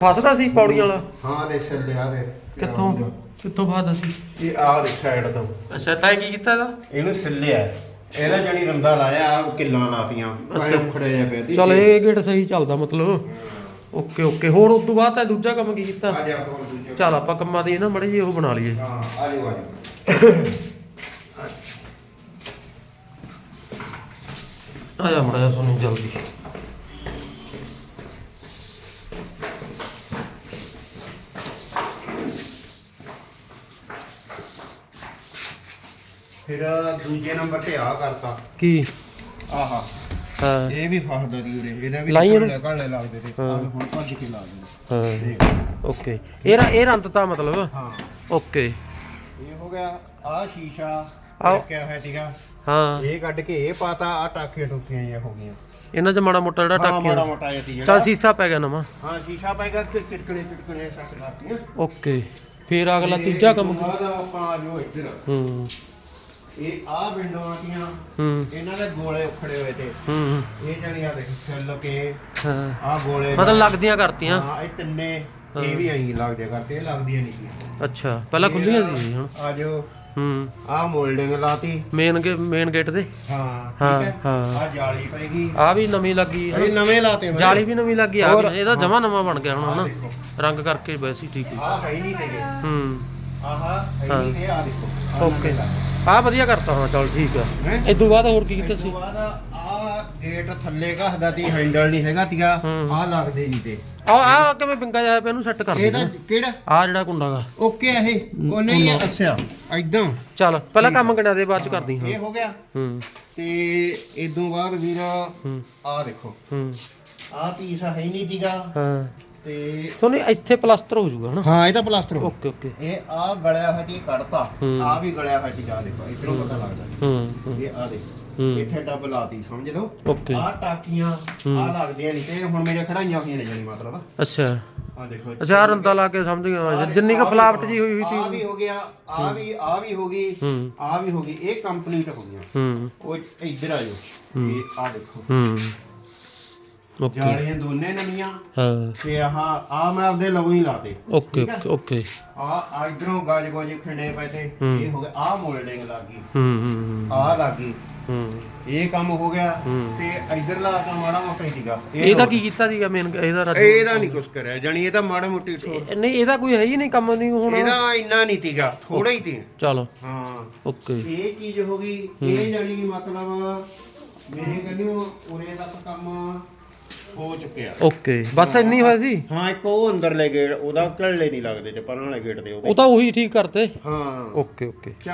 ਫਸਦਾ ਸੀ ਪੌੜੀਆਂ ਵਾਲਾ? ਹਾਂ ਦੇ ਛੱਲਿਆ ਦੇ ਕਿੱਥੋਂ? ਕਿੱਥੋਂ ਫਸਦਾ ਸੀ? ਇਹ ਆ ਦੇ ਸਾਈਡ ਤੋਂ। ਅੱਛਾ ਤਾਂ ਇਹ ਕੀ ਕੀਤਾ ਇਹਦਾ? ਇਹਨੂੰ ਛੱਲਿਆ ਇਹਦਾ ਜਣੀ ਰੰਦਾ ਲਾਇਆ ਆ ਕਿੱਲਾਂ ਲਾਤੀਆਂ ਅੱਛਾ। ਉਖੜੇ ਜੇ ਪਏ ਚਲ ਇਹ ਗੇਟ ਸਹੀ ਚੱਲਦਾ ਮਤਲਬ। Okay okay. ਹੋਰ ਉਸ ਤੋਂ ਬਾਅਦ ਤਾਂ ਦੂਜਾ ਕੰਮ ਕੀ ਕੀਤਾ? ਆ ਜਾ ਆਪਾਂ ਦੂਜੇ ਚੱਲ ਆਪਾਂ ਕੰਮਾਂ ਦੀ ਨਾ ਮੜੀ ਜੀ ਉਹ ਬਣਾ ਲਈਏ। ਹਾਂ ਆ ਜਾ ਆ ਜਾ ਆ ਜਾ ਮੜਾ ਸੋਨੂੰ ਜਲਦੀ। ਫਿਰ ਦੂਜੇ ਨੰਬਰ ਤੇ ਆ ਕਰਤਾ। ਕੀ? ਆਹਾ। ਹਾਂ। ਇਹ ਵੀ ਫਸਦਾ ਦੀ ਉਰੇ। ਇਹਦਾ ਵੀ ਲਾਈ ਇਹਨੂੰ? ਘਾਲੇ ਘਾਲੇ ਲੱਗਦੇ ਤੇ। ਆਹ ਹੁਣ ਭੱਜ ਕੇ ਲਾ ਦੇ ਹਾਂ। ਓਕੇ। ਇਹ ਰ- ਇਹ ਰੰਤ ਤਾਂ ਮਤਲਬ? ਹਾਂ। ਓਕੇ। ਇਹ ਹੋ ਗਿਆ ਆ ਸ਼ੀਸ਼ਾ। ਆਓ। ਰੱਖਿਆ ਹੋਇਆ ਸੀਗਾ? ਹਾਂ। ਇਹ ਕੱਢ ਕੇ ਇਹ ਪਾਤਾ ਆ ਟਾਕੀਆਂ ਟੁਕੀਆਂ ਜਿਹੀਆਂ ਹੋ ਗਈਆਂ। ਇਹਨਾਂ 'ਚ ਮਾੜਾ ਮੋਟਾ ਜਿਹੜਾ ਹਾਂ ਮਾੜਾ ਟਾਕੀਆਂ ਮੋਟਾ ਜਿਹਾ ਸੀ ਚਾ ਜਿਹੜਾ ਸੀਸਾ ਪੈ ਗਿਆ ਨਵਾਂ। ਹਾਂ ਸ਼ੀਸ਼ਾ ਪਾਏਗਾ ਕਿ ਚਿਟਕਣੇ ਚਿਟਕਣੇ ਸੱਟ ਲਾਤੀਆਂ ਓਕੇ। ਫੇਰ ਅਗਲਾ ਤੀਜਾ ਕੰਮ ਬਾਅਦ ਆਪਾਂ ਆ ਜੋ ਇੱਧਰ। ਹੂੰ। ਇਹ ਆ ਵਿੰਡੋ ਆਤੀਆਂ ਹੂੰ। ਇਹਨਾਂ ਦੇ ਗੋਲੇ ਉਖੜੇ ਹੋਏ ਤੇ। ਹੂੰ ਇਹ ਜਣੀਆਂ ਦੇਖ ਛੱਲ ਕੇ ਹਾਂ। ਆ ਗੋਲੇ ਮਤਲਬ ਲੱਗਦੀਆਂ ਕਰਤੀਆਂ। ਹਾਂ ਇਹ ਤਿੰਨੇ ਇਹ ਵੀ ਐਂ ਲੱਗਦੇ ਕਰਦੇ ਇਹ ਲੱਗਦੀਆਂ ਨਹੀਂ ਸੀ। ਅੱਛਾ ਪਹਿਲਾਂ ਖੁੱਲੀਆਂ ਸੀ ਹੁਣ। ਆ ਜੋ ਹੂੰ। ਆ ਮੋਲਡਿੰਗ ਲਾਤੀ। ਮੇਨ ਗੇ ਮੇਨ ਗੇਟ ਦੇ ਹਾਂ ਹਾਂ। ਆ ਜਾਲੀ ਪੈਗੀ ਆ ਵੀ ਨਵੀਂ ਲੱਗੀ ਇਹ ਨਵੇਂ ਲਾਤੇ ਜਾਲੀ ਵੀ ਨਵੀਂ ਲੱਗੀ ਆ? ਵੀ ਇਹਦਾ ਜਮਾ ਨਵਾਂ ਬਣ ਗਿਆ ਹੁਣ ਹਨਾ? ਰੰਗ ਕਰਕੇ ਵੈਸੇ ਹੀ ਠੀਕ ਹੈ। ਆ ਹੈ ਨਹੀਂ ਹੂੰ। ਆਹਾ ਆ ਦੇਖੋ। ਓਕੇ। ਆ ਵਧੀਆ ਕਰਤਾ ਹਾਂ ਚਲ ਠੀਕ ਆ। ਹੈਂ? ਇਸ ਤੋਂ ਬਾਅਦ ਹੋਰ ਕੀ ਕੀਤਾ ਸੀ? ਬਾਅਦ ਆ ਗੇਟ ਥੱਲੇ ਘਸਦਾ ਤੀ ਹੈਂਡਲ ਨਹੀਂ ਹੈਗਾ ਹੂੰ। ਆ ਲੱਗਦੇ ਨਹੀਂ ਤੇ। ਆ ਆ ਕਿਵੇਂ ਪਿੰਗਾ ਜਾਇਆ ਪਿਆ ਇਹਨੂੰ ਸੈੱਟ ਕਰ ਦੇ ਇਹਦਾ ਕਿਹੜਾ? ਆ ਜਿਹੜਾ ਕੁੰਡਾ ਗਾ। ਓਕੇ ਆ ਇਹ। ਉਹ ਨਹੀਂ ਇਹ ਅੱਛਾ ਐਦਾਂ ਚੱਲ ਪਹਿਲਾਂ ਕੰਮ ਗਿਣਾ ਦੇ ਬਾਅਦ ਚ ਕਰਦੀ ਹਾਂ। ਇਹ ਹੋ ਗਿਆ। ਹੂੰ। ਤੇ ਇਦੋਂ ਬਾਅਦ ਵੀਰ ਹੂੰ। ਆ ਦੇਖੋ। ਹੂੰ। ਆ ਪੀਸ ਹੈ ਹੀ ਨਹੀਂ ਤੀਗਾ ਹਾਂ। ਤੇ ਸੋਨੀ ਇੱਥੇ ਪਲਾਸਟਰ ਹੋ ਜਾਊਗਾ ਹਨਾ? ਹਾਂ ਇਹ ਤਾਂ ਪਲਾਸਟਰ ਹੋ ਓਕੇ ਓਕੇ। ਇਹ ਆ ਗਲਿਆ ਹੋਇਆ ਤੀ ਕੱਢਤਾ ਹੂੰ। ਆ ਵੀ ਗਲਿਆ ਹੋਇਆ ਜਾ ਦੇਖੋ ਇਧਰੋਂ ਪਤਾ ਲੱਗਦਾ ਹੂੰ ਹੂੰ, ਇਹ ਆ ਦੇਖੋ ਹੂੰ। ਇੱਥੇ ਡੱਬ ਲਾਤੀ ਸਮਝ ਲਓ। ਓਕੇ। ਆ ਟਾਕੀਆਂ। ਆ ਲੱਗਦੀਆਂ ਨਹੀਂ ਤੇ ਹੁਣ ਮੇਰੇ ਖੜਾਈਆਂ ਹੋਈਆਂ ਨੇ ਜਾਨੀ ਮਤਲਬ ਅੱਛਾ। ਆ ਦੇਖੋ ਅੱਛਾ ਆਹ ਰੰਦਾ ਲਾ ਕੇ ਸਮਝ ਗਿਆ ਜਿੰਨੀ ਕ ਫਲਾਵਟ ਜੀ ਹੋਈ ਹੋਈ ਆ ਸੀ ਵੀ ਹੋ ਗਿਆ ਆ ਵੀ ਆ ਵੀ ਹੋ ਗਈ ਹੂੰ। ਆ ਵੀ ਹੋ ਗਈ ਇਹ ਕੰਪਲੀਟ ਹੋ ਗਈਆਂ। ਹੂੰ। ਉਹ ਇੱਧਰ ਆ ਜਾਓ। ਇਹ ਆ ਦੇਖੋ। ਹੂੰ। ਓਕੇ। ਜਾਲੀਆਂ ਦੋਨੇ ਨਵੀਆਂ ਹਾਂ। ਤੇ ਆਹ ਆ ਮੈਂ ਆਪਦੇ ਲਵੋਂ ਹੀ ਲਾਤੇ ਓਕੇ ਓਕੇ। ਓਕੇ ਆ ਇਧਰੋਂ ਗਾਜ ਗੋਜ ਖੰਡੇ ਪੈਸੇ। ਇਹ ਹੋ ਗਿਆ ਆ ਮੋਲਡਿੰਗ ਲੱਗ। ਹੂੰ ਹੂੰ ਆ ਲੱਗ। ਹੂੰ। ਇਹ ਕੰਮ ਹੋ ਗਿਆ। ਤੇ ਇਧਰ ਲਾ ਤਾਂ ਮਾੜਾ ਮੋਟਾ ਹੀ ਸੀਗਾ। ਇਹ ਇਹਦਾ ਕੀ ਕੀਤਾ ਸੀਗਾ ਮੇਨ ਇਹਦਾ ਰਾਜੂ? ਇਹਦਾ ਨਹੀਂ ਕੁਛ ਕਰਿਆ। ਜਾਨੀ ਇਹ ਤਾਂ ਮਾੜਾ ਮੋਟੀ ਨਹੀਂ ਇਹਦਾ ਕੋਈ ਹੈ ਹੀ ਨਹੀਂ ਕੰਮ ਨਹੀਂ ਹੁਣ। ਇਹਦਾ ਇੰਨਾ ਨਹੀਂ ਤੀਗਾ ਥੋੜਾ ਹੀ ਤੀ ਚਲੋ। ਹਾਂ। ਓਕੇ। ਇਹ ਚੀਜ਼ ਹੋ ਗਈ। ਇਹ ਜਾਨੀ ਮਤਲਬ ਮੇਰੇ ਕਹਿੰਦੇ ਉਰੇ ਤੱਕ ਕੰਮ ਹੋ ਚੁੱਕਿਆ। ਓਕੇ। ਬਸ ਇੰਨੀ ਹੋਇਆ ਸੀ? ਹਾਂ ਇੱਕ ਉਹ ਅੰਦਰਲੇ ਗੇਟ ਉਹਦਾ ਘੱਲੇ ਨਹੀਂ ਲੱਗਦੇ ਤੇ ਪਰਾਂ ਵਾਲੇ ਗੇਟ ਦੇ ਉਹਦੇ ਉਹ ਤਾਂ ਉਹੀ ਠੀਕ ਕਰਤੇ। ਹਾਂ। Okay okay.